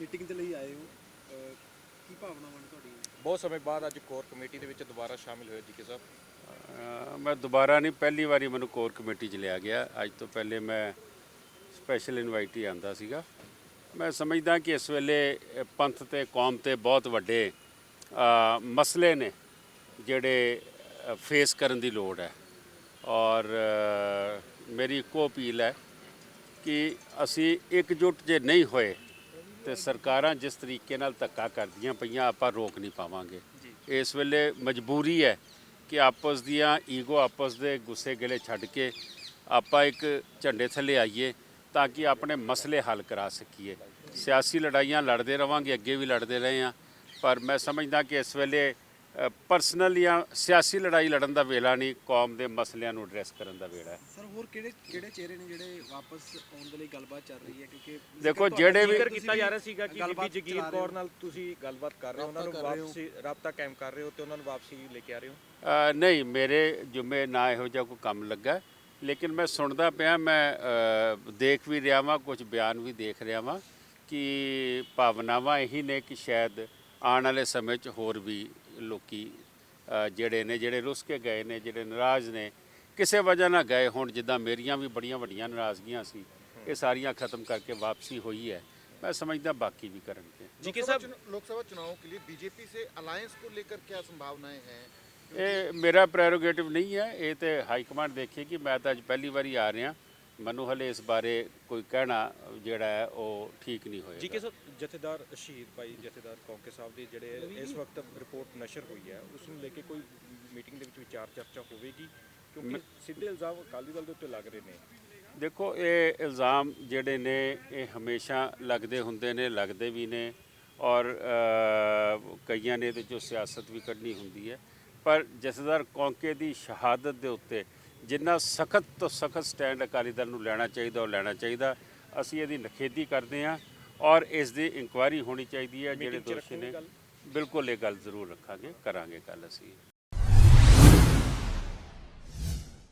Meeting ਦੇ ਲਈ ਆਏ ਹੋ। ਅਹ, ਕੀ ਭਾਵਨਾਵਾਂ ਨੇ ਤੁਹਾਡੀਆਂ? ਬਹੁਤ ਸਮੇਂ ਬਾਅਦ ਅੱਜ ਕੋਰ ਕਮੇਟੀ ਦੇ ਵਿੱਚ ਦੁਬਾਰਾ ਸ਼ਾਮਿਲ ਹੋਏ ਜੀ ਕੇ ਸਾਹਿਬ। ਅ, ਮੈਂ ਦੁਬਾਰਾ ਨਹੀਂ ਪਹਿਲੀ ਵਾਰੀ ਮੈਨੂੰ ਕੋਰ ਕਮੇਟੀ 'ਚ ਲਿਆ ਗਿਆ। ਅੱਜ ਤੋਂ ਪਹਿਲੇ ਮੈਂ ਸਪੈਸ਼ਲ ਇਨਵਾਈਟੀ ਆਂਦਾ ਸੀਗਾ। ਮੈਂ ਸਮਝਦਾ ਕਿ ਇਸ ਵੇਲੇ ਅ, ਪੰਥ ਤੇ ਕੌਮ ਤੇ ਬਹੁਤ ਵੱਡੇ ਅ, ਮਸਲੇ ਨੇ ਜਿਹੜੇ ਫੇਸ ਕਰਨ ਦੀ ਲੋੜ ਹੈ। ਔਰ ਅ, ਮੇਰੀ ਇੱਕੋ ਅਪੀਲ ਹੈ ਕਿ ਅਸੀਂ ਇਕਜੁੱਟ ਜੇ ਨਹੀਂ ਹੋਏ ਤੇ ਸਰਕਾਰਾਂ ਜਿਸ ਤਰੀਕੇ ਨਾਲ ਧੱਕਾ ਕਰਦੀਆਂ ਪਈਆਂ ਆਪਾਂ ਰੋਕ ਨਹੀਂ ਪਾਵਾਂਗੇ। ਇਸ ਵੇਲੇ ਮਜਬੂਰੀ ਹੈ ਕਿ ਆਪਸ ਦੀਆਂ ਈਗੋ ਆਪਸ ਦੇ ਗੁੱਸੇ ਗਿਲੇ ਛੱਡ ਕੇ ਆਪਾਂ ਇੱਕ ਝੰਡੇ ਥੱਲੇ ਆਈਏ ਤਾਂ ਕਿ ਆਪਣੇ ਮਸਲੇ ਹੱਲ ਕਰਾ ਸਕੀਏ। ਸਿਆਸੀ ਲੜਾਈਆਂ ਲੜਦੇ ਰਵਾਂਗੇ ਅੱਗੇ ਵੀ ਲੜਦੇ ਰਹੇ ਹਾਂ। ਪਰ ਮੈਂ ਸਮਝਦਾ ਕਿ ਇਸ ਵੇਲੇ ਪਰਸਨਲ ਜਾਂ ਸਿਆਸੀ ਲੜਾਈ ਲੜਨ ਦਾ ਵੇਲਾ ਨਹੀਂ ਕੌਮ ਦੇ ਮਸਲਿਆਂ ਨੂੰ ਐਡਰੈਸ ਕਰਨ ਦਾ ਵੇਲਾ ਹੈ ਸਰ ਹੋਰ ਕਿਹੜੇ ਕਿਹੜੇ ਚਿਹਰੇ ਨੇ ਜਿਹੜੇ ਵਾਪਸ ਆਉਣ ਦੇ ਲਈ ਗੱਲਬਾਤ ਚੱਲ ਰਹੀ ਹੈ ਕਿਉਂਕਿ ਦੇਖੋ ਜਿਹੜੇ ਵੀ ਜ਼ਿਕਰ ਕੀਤਾ ਜਾ ਰਿਹਾ ਸੀਗਾ ਕਿ ਬੀਬੀ ਜਗੀਰ ਕੌਰ। ਨਾਲ ਤੁਸੀਂ ਗੱਲਬਾਤ ਕਰ ਰਹੇ ਹੋ ਉਹਨਾਂ ਨੂੰ। ਵਾਪਸੀ ਰਾਬਤਾ ਕਾਇਮ ਕਰ ਰਹੇ ਹੋ ਤੇ ਉਹਨਾਂ ਨੂੰ ਵਾਪਸੀ ਲੈ ਕੇ ਆ ਰਹੇ ਹੋ ਨਹੀਂ ਮੇਰੇ ਜੁਮੇ ਨਾ ਇਹੋ ਜਿਹਾ ਕੋਈ ਕੰਮ ਲੱਗਾ ਲੇਕਿਨ ਮੈਂ ਸੁਣਦਾ ਪਿਆ ਮੈਂ ਦੇਖ ਵੀ ਰਿਹਾ ਵਾਂ ਕੁਝ ਬਿਆਨ ਵੀ ਦੇਖ ਰਿਹਾ ਵਾਂ ਕਿ ਭਾਵਨਾਵਾਂ ਇਹੀ ਨੇ ਕਿ ਸ਼ਾਇਦ ਆਉਣ ਵਾਲੇ ਸਮੇਂ 'ਚ ਹੋਰ ਵੀ ਲੋਕੀ ਅ, ਜਿਹੜੇ ਨੇ ਜਿਹੜੇ ਰੁੱਸ ਕੇ ਗਏ ਨੇ ਜਿਹੜੇ ਨਾਰਾਜ਼ ਨੇ ਕਿਸੇ ਵਜ੍ਹਾ ਨਾਲ ਗਏ ਹੁਣ ਜਿੱਦਾਂ ਮੇਰੀਆਂ ਵੀ ਬੜੀਆਂ ਵੱਡੀਆਂ ਨਾਰਾਜ਼ਗੀਆਂ ਸੀ ਇਹ ਸਾਰੀਆਂ ਖਤਮ ਕਰਕੇ ਵਾਪਸੀ ਹੋਈ ਹੈ ਮੈਂ ਸਮਝਦਾ ਬਾਕੀ ਵੀ ਕਰਨਗੇ ਜੀ ਕੇ लोकसभा ਸਾਹਿਬ चुनाव- लोकसभा चुनावों के लिए बीजेपी से अलायंस को लेकर क्या संभावनाएं हैं ਇਹ ਮੇਰਾ ਪ੍ਰੈਰੋਗੇਟਿਵ ਨਹੀਂ ਹੈ ਇਹ ਤੇ ਹਾਈ ਕਮਾਂਡ ਦੇਖੇਗੀ ਮੈਂ ਤਾਂ ਅੱਜ ਪਹਿਲੀ ਵਾਰੀ ਆ ਰਿਹਾ ਮੈਨੂੰ ਹਲੇ ਇਸ ਬਾਰੇ ਕੋਈ ਕਹਿਣਾ ਜਿਹੜਾ ਹੈ ਉਹ ਠੀਕ ਨਹੀਂ ਹੋਏਗਾ ਜੀ ਕੇ ਜਥੇਦਾਰ ਸ਼ਹੀਦ ਭਾਈ ਜਥੇਦਾਰ ਕੌਂਕੇ ਸਾਹਿਬ ਦੀ ਜਿਹੜੇ ਇਸ ਵਕਤ ਰਿਪੋਰਟ ਨਸ਼ਰ ਹੋਈ ਹੈ ਉਸ ਨੂੰ ਲੈ ਕੇ ਕੋਈ ਮੀਟਿੰਗ ਦੇ ਵਿੱਚ ਵਿਚਾਰ ਚਰਚਾ ਹੋਵੇਗੀ? ਕਿਉਂਕਿ ਸਿੱਧੇ ਇਲਜ਼ਾਮ ਅਕਾਲੀ ਦਲ ਦੇ ਉੱਤੇ ਲੱਗ ਰਹੇ ਨੇ। ਦੇਖੋ ਇਹ ਇਲਜ਼ਾਮ ਜਿਹੜੇ ਨੇ ਇਹ ਹਮੇਸ਼ਾ ਲੱਗਦੇ ਹੁੰਦੇ ਨੇ ਲੱਗਦੇ ਵੀ ਨੇ ਔਰ ਕਈਆਂ ਨੇ ਤੇ ਜੋ ਸਿਆਸਤ ਵੀ ਕੱਢਣੀ ਹੁੰਦੀ ਹੈ। ਪਰ ਜਥੇਦਾਰ ਕੌਂਕੇ ਦੀ ਸ਼ਹਾਦਤ ਦੇ ਉੱਤੇ ਜਿੰਨਾ ਸਖਤ ਤੋਂ ਸਖਤ ਸਟੈਂਡ ਅਕਾਲੀ ਦਲ ਨੂੰ ਲੈਣਾ ਚਾਹੀਦਾ ਉਹ ਲੈਣਾ ਚਾਹੀਦਾ। ਅਸੀਂ ਇਹਦੀ ਨਖੇਦੀ ਕਰਦੇ ਹਾਂ ਔਰ ਇਸ ਦੀ ਇਨਕੁਆਇਰੀ ਹੋਣੀ ਚਾਹੀਦੀ ਹੈ ਜਿਹੜੇ ਦੋਸ਼ੀ ਨੇ? ਬਿਲਕੁਲ ਇਹ ਗੱਲ ਜ਼ਰੂਰ ਰੱਖਾਂਗੇ ਕਰਾਂਗੇ ਕੱਲ ਅਸੀਂ।